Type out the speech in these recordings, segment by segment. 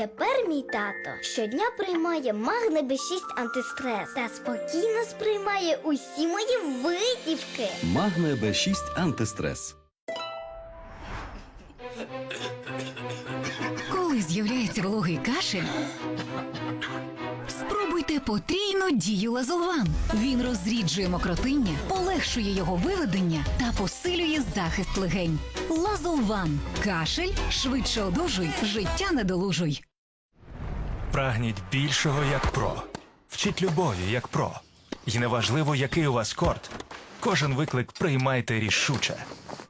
Тепер мій тато щодня приймає магне Б6 антистрес та спокійно сприймає усі мої витівки. Магне Б6 антистрес. Коли з'являється вологий кашель, спробуйте потрійну дію лазолван. Він розріджує мокротиння, полегшує його виведення та посилює захист легень. Лазолван. Кашель швидше одужуй, життя недолужуй. Прагніть більшого як про. Вчіть любові як про. І неважливо, який у вас корт. Кожен виклик приймайте рішуче,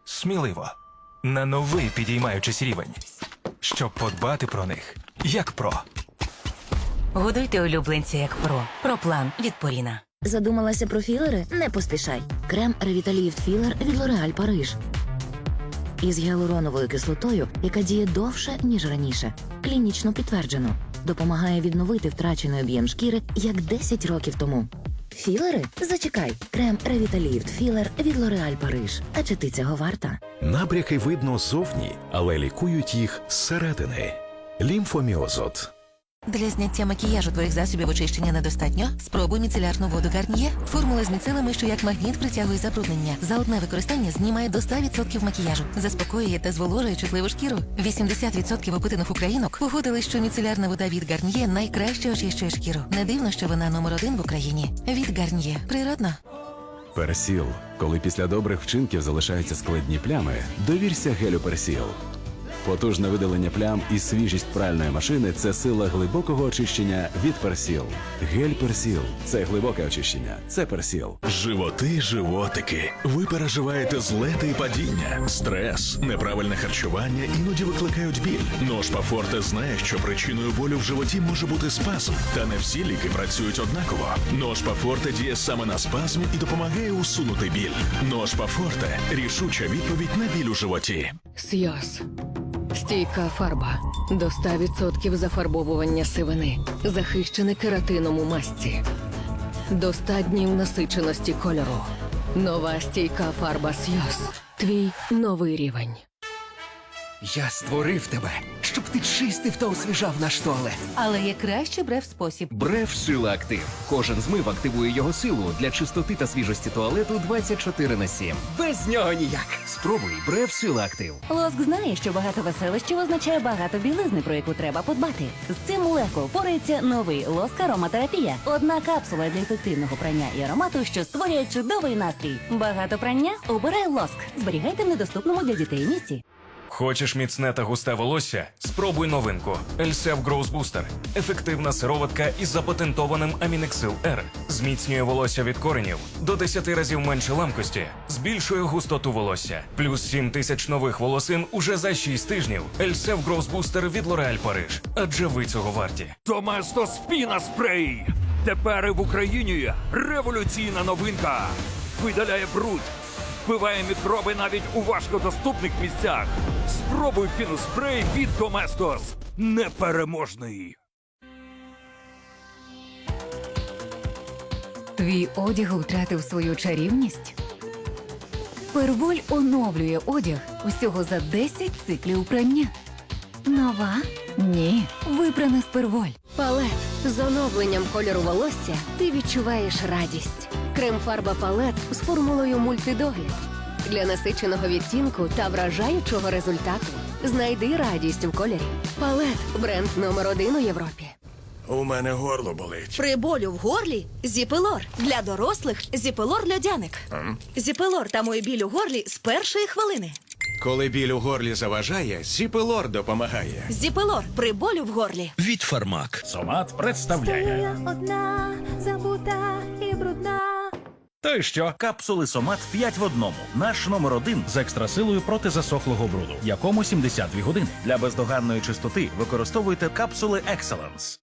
сміливо, на новий підіймаючись рівень, щоб подбати про них як про. Годуйте улюбленця як про. Про план від Поріна. Задумалася про філери? Не поспішай. Крем Revitalift Філер від L'Oréal Париж. Із гіалуроновою кислотою, яка діє довше, ніж раніше. Клінічно підтверджено. Допомагає відновити втрачений об'єм шкіри, як 10 років тому. Філери? Зачекай. Крем Revitalift Філер від L'Oréal Париж. А чи ти цього варта? Набряки видно зовні, але лікують їх зсередини. Лімфоміозот. Для зняття макіяжу твоїх засобів очищення недостатньо. Спробуй міцелярну воду Гарніє. Формула з міцелами, що як магніт притягує забруднення. За одне використання знімає до 100% макіяжу. Заспокоює та зволожує чутливу шкіру. 80% опитаних українок погодили, що міцелярна вода від Гарніє найкраще очищує шкіру. Не дивно, що вона номер один в Україні. Від Гарніє. Природно. Персіл. Коли після добрих вчинків залишаються складні плями, довірся гелю Персіл. Потужне видалення плям і свіжість пральної машини це сила глибокого очищення від Персіл. Гель Персіл це глибоке очищення. Це Персіл. Животи, животики. Ви переживаєте злети і падіння, стрес, неправильне харчування іноді викликають біль. Ножпа Форте знає, що причиною болю в животі може бути спазм, та не всі ліки працюють однаково. Ножпа Форте діє саме на спазм і допомагає усунути біль. Ножпа Форте рішуча відповідь на біль у животі. Сйоз. Стійка фарба. До 100% зафарбовування сивини. Захищене кератином у масці. До 100 днів насиченості кольору. Нова стійка фарба Сйоз. Твій новий рівень. Я створив тебе, щоб ти чистив та освіжав наш туалет. Але є краще брев спосіб. Бреф Сила Актив. Кожен змив активує його силу для чистоти та свіжості туалету 24 на 7. Без нього ніяк. Спробуй Бреф Сила Актив. Лоск знає, що багато веселищів означає багато білизни, про яку треба подбати. З цим легко впорається новий лоск ароматерапія. Одна капсула для ефективного прання і аромату, що створює чудовий настрій. Багато прання обирай лоск. Зберігайте в недоступному для дітей місці. Хочеш міцне та густе волосся? Спробуй новинку. Elsef Growth Booster. Ефективна сироватка із запатентованим Амінексил R. Зміцнює волосся від коренів до 10 разів менше ламкості, збільшує густоту волосся. Плюс 7 тисяч нових волосин уже за 6 тижнів. Elsef Growth Booster від L'Oréal Париж. Адже ви цього варті. Доместо Спіна Спрей. Тепер і в Україні революційна новинка. Видаляє бруд, вбиває мікроби навіть у важкодоступних місцях. Спробуй піноспрей від Доместос. Непереможний. Твій одяг втратив свою чарівність? Перволь оновлює одяг всього за 10 циклів прання. Нова? Ні. Випрана з перволь. Палет. З оновленням кольору волосся ти відчуваєш радість. Крем-фарба палет з формулою мультидогляд. Для насиченого відтінку та вражаючого результату. Знайди радість у кольорі. Палет бренд номер один у Європі. У мене горло болить. При болю в горлі зіпелор. Для дорослих зіпелор льодяник. Зіпелор тамує біль у горлі з першої хвилини. Коли біль у горлі заважає, Сіпелор допомагає. Зіпелор при болю в горлі. Від Фармак. Сомат представляє. одна забута і. То й що? Капсули Сомат 5 в одному. Наш номер один з екстрасилою проти засохлого бруду, якому 72 години. Для бездоганної чистоти використовуйте капсули Excellence.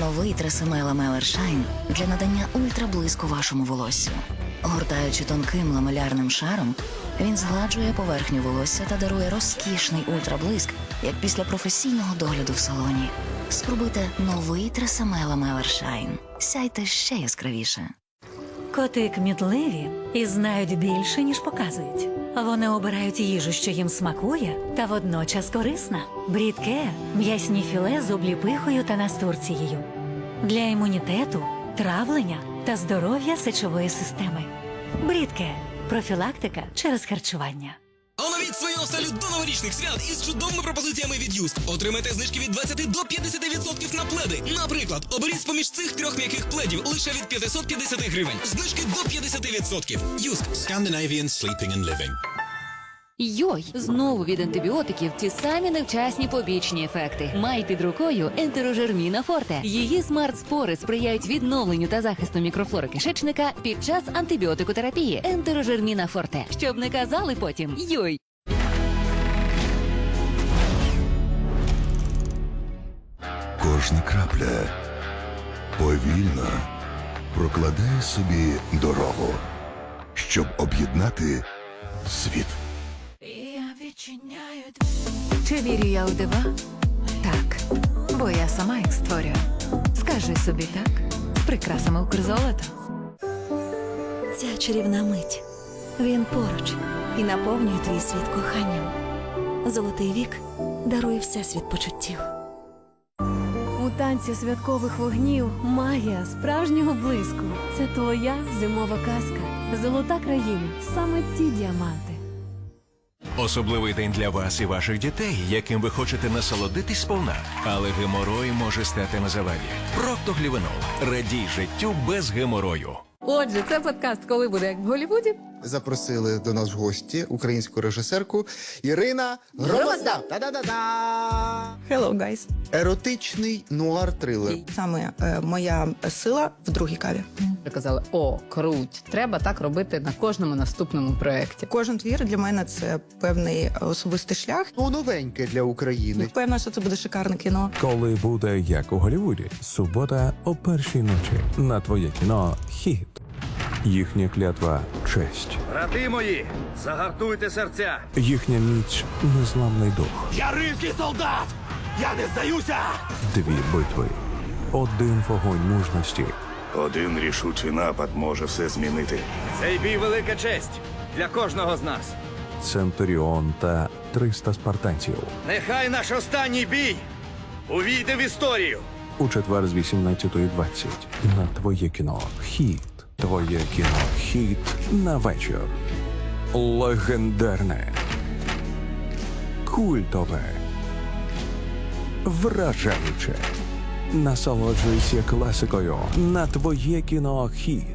Новий Тресемела Мелер Шайн для надання ультраблиску вашому волоссю. Гортаючи тонким ламелярним шаром, він згладжує поверхню волосся та дарує розкішний ультраблиск, як після професійного догляду в салоні. Спробуйте новий Тресемела Мелер Шайн. Сяйте ще яскравіше. Коти кмітливі і знають більше, ніж показують. Вони обирають їжу, що їм смакує, та водночас корисна. Брідке м'ясні філе з обліпихою та настурцією. Для імунітету, травлення та здоров'я сечової системи. Брідке профілактика через харчування. Оновіть свої до новорічних свят із чудовими пропозиціями від Юст. Отримайте знижки від 20 до 50% на пледи. Наприклад, оберіть з-поміж цих трьох м'яких пледів лише від 550 гривень. Знижки до 50%. Юст. Scandinavian Sleeping and Living. Йой, знову від антибіотиків ті самі невчасні побічні ефекти. Май під рукою ентерожерміна форте. Її смарт-спори сприяють відновленню та захисту мікрофлори кишечника під час антибіотикотерапії. Ентерожерміна форте. Щоб не казали потім йой. Кожна крапля повільно прокладає собі дорогу, щоб об'єднати світ. Чи вірю я у дива? Так, бо я сама їх створюю. Скажи собі так, з прикрасами Укрзолота. Ця чарівна мить. Він поруч і наповнює твій світ коханням. Золотий вік дарує всесвіт почуттів. Танці святкових вогнів магія справжнього блиску. Це твоя зимова казка. Золота країна. Саме ті діаманти. Особливий день для вас і ваших дітей, яким ви хочете насолодитись сповна. Але геморой може стати на заваді. Проктоглівенол. Радій життю без геморою. Отже, це подкаст, коли буде як в Голлівуді. Запросили до нас в гості українську режисерку Ірина Громозда. Та-да-да-да! Hello, guys. Еротичний нуар-трилер. Саме е, моя сила в другій каві. Казали, о, круть, треба так робити на кожному наступному проєкті. Кожен твір для мене це певний особистий шлях. Ну, новеньке для України. Впевнена, що це буде шикарне кіно. Коли буде як у Голлівуді, субота о першій ночі на твоє кіно Хіт. Їхня клятва честь, Брати мої, загартуйте серця. їхня міць незламний дух. Я римський солдат! Я не здаюся! Дві битви, один вогонь мужності. Один рішучий напад може все змінити. Цей бій велика честь для кожного з нас. Центуріон та 300 спартанців. Нехай наш останній бій увійде в історію. У четвер з 18.20 на твоє кіно Хіт. Твоє кіно Хіт на вечір. Легендарне. Культове. Вражаюче. Насолоджуйся класикою на твоє кіно Хіт.